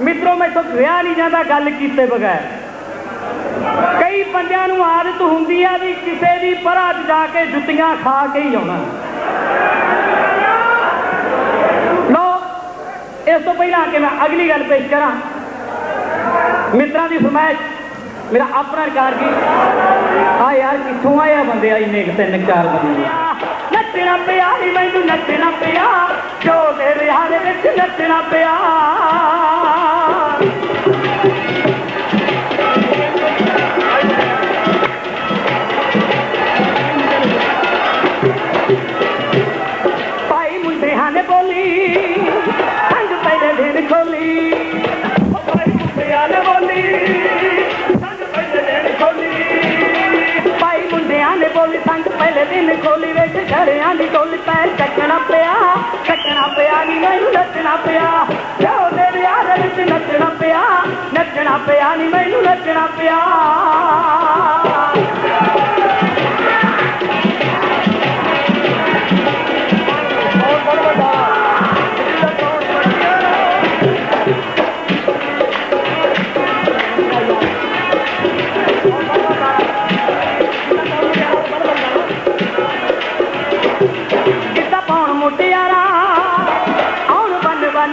ਮਿੱਤਰੋ ਮੈਥੋਂ ਰਿਹਾ ਨਹੀਂ ਜਾਂਦਾ ਗੱਲ ਕੀਤੇ ਬਗੈਰ। ਕਈ ਬੰਦਿਆਂ ਨੂੰ ਆਦਤ ਹੁੰਦੀ ਆ ਵੀ ਕਿਸੇ ਦੀ ਪਰਾਂ 'ਚ ਜਾ ਕੇ ਜੁੱਤੀਆਂ ਖਾ ਕੇ ਹੀ ਆਉਣਾ। ਲੋ ਇਸ ਤੋਂ ਪਹਿਲਾਂ ਕਿ ਮੈਂ ਅਗਲੀ ਗੱਲ ਪੇਸ਼ ਕਰਾਂ। ਮਿੱਤਰਾਂ ਦੀ ਫਰਮਾਇਸ਼, ਮੇਰਾ ਆਪਣਾ ਰਿਕਾਰਡ ਕੀ ਆ ਯਾਰ, ਕਿੱਥੋਂ ਆਇਆ ਬੰਦੇ ਆ ਇੰਨੇ ਕੁ ਤਿੰਨ ਚਾਰ ਬੰਦੇ? ਨੱਚਣਾ ਪਿਆ ਨੀ, ਮੈਨੂੰ ਨੱਚਣਾ ਪਿਆ। ਜੋ ਦੇ ਵਿਆਹ ਦੇ ਵਿੱਚ ਨੱਚਣਾ ਪਿਆ। ਪਹਿਲੇ ਖੋਲੀ ਭਾਈ ਮੁੰਡਿਆਂ ਨੇ ਬੋਲੀ, ਸੰਗ ਪਹਿਲੇ ਦਿਨ ਖੋਲੀ। ਭਾਈ ਮੁੰਡਿਆਂ ਨੇ ਬੋਲੀ, ਸੰਗ ਪਹਿਲੇ ਦਿਨ ਖੋਲੀ ਵੇਖ ਘਰਿਆਂ ਦੀ ਟੋਲੀ ਪੈਰ ਚੱਕਣਾ ਪਿਆ ਚੱਕਣਾ ਪਿਆ ਨੀ ਮੈਨੂੰ ਨੱਚਣਾ ਪਿਆ। ਜਾਓ ਦੇ ਵਿਆਹ ਦੇ ਵਿੱਚ ਨੱਚਣਾ ਪਿਆ ਨੱਚਣਾ ਪਿਆ ਨੀ ਮੈਨੂੰ ਨੱਚਣਾ ਪਿਆ।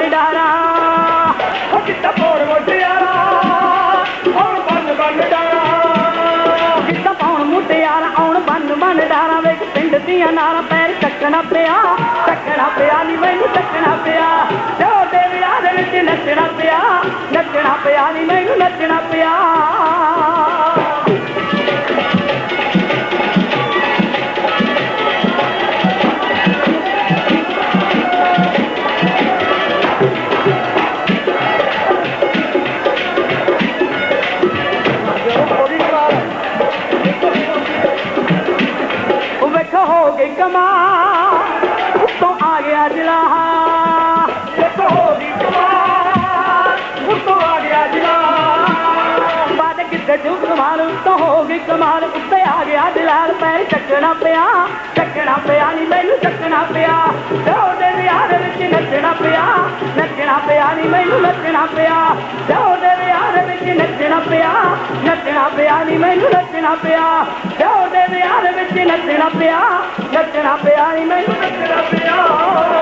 ਡਾਰਾ। ਉਹ ਕਿੱਦਾਂ ਪਾਉਣ ਮੁਟਿਆਰਾ ਆਉਣ ਬੰਨ ਬੰਨ ਡਾਰਾ। ਕਿੱਦਾਂ ਪਾਉਣ ਮੁਟਿਆਰਾ ਆਉਣ ਬੰਨ ਬੰਨ ਡਾਰਾ ਵੇਖ ਪਿੰਡ ਦੀਆਂ ਨਾਲ ਪੈਰ ਚੱਕਣਾ ਪਿਆ। ਚੱਕਣਾ ਪਿਆ ਨਹੀਂ ਮੈਨੂੰ ਚੱਕਣਾ ਪਿਆ। ਜੋ ਦੇ ਵਿਆਹ ਦੇ ਵਿੱਚ ਨੱਚਣਾ ਪਿਆ। ਨੱਚਣਾ ਪਿਆ ਨਹੀਂ ਮੈਨੂੰ ਨੱਚਣਾ ਪਿਆ। ਵੇਖੋ ਕਮਾਲ ਉੱਤੋਂ ਆ ਗਿਆ ਜਲਾਹਾ। ਵੇਖੋ ਹੋ ਗਈ ਕਮਾਲ, ਉੱਤੋਂ ਆ ਗਿਆ ਜਲਾਹਾ। ਬਾਦ ਕਿੱਥੇ ਜੂ ਕਮਾਲ, ਉੱਤੋਂ ਹੋ ਗਈ ਕਮਾਲ, ਉੱਤੇ ਆ ਗਿਆ ਜਲਾਲ। ਪੈਰ ਚੱਕਣਾ ਪਿਆ ਚੱਕਣਾ ਪਿਆ ਨਹੀਂ ਮੈਨੂੰ ਚੱਕਣਾ ਪਿਆ। ਜੋ ਦੇ ਵਿਆਹ ਦੇ ਵਿੱਚ ਨੱਚਣਾ ਪਿਆ ਨੱਚਣਾ ਪਿਆ ਨਹੀਂ ਮੈਨੂੰ ਨੱਚਣਾ ਪਿਆ। ਜੋ ਦੇ ਨੱਚਣਾ ਪਿਆ ਨੱਚਣਾ ਪਿਆ ਨਹੀਂ ਮੈਨੂੰ ਨੱਚਣਾ ਪਿਆ। ਜੋ ਦੇ ਵਿਆਹ ਦੇ ਵਿੱਚ ਨੱਚਣਾ ਪਿਆ ਨੱਚਣਾ ਪਿਆ ਨਹੀਂ ਮੈਨੂੰ ਨੱਚਣਾ ਪਿਆ।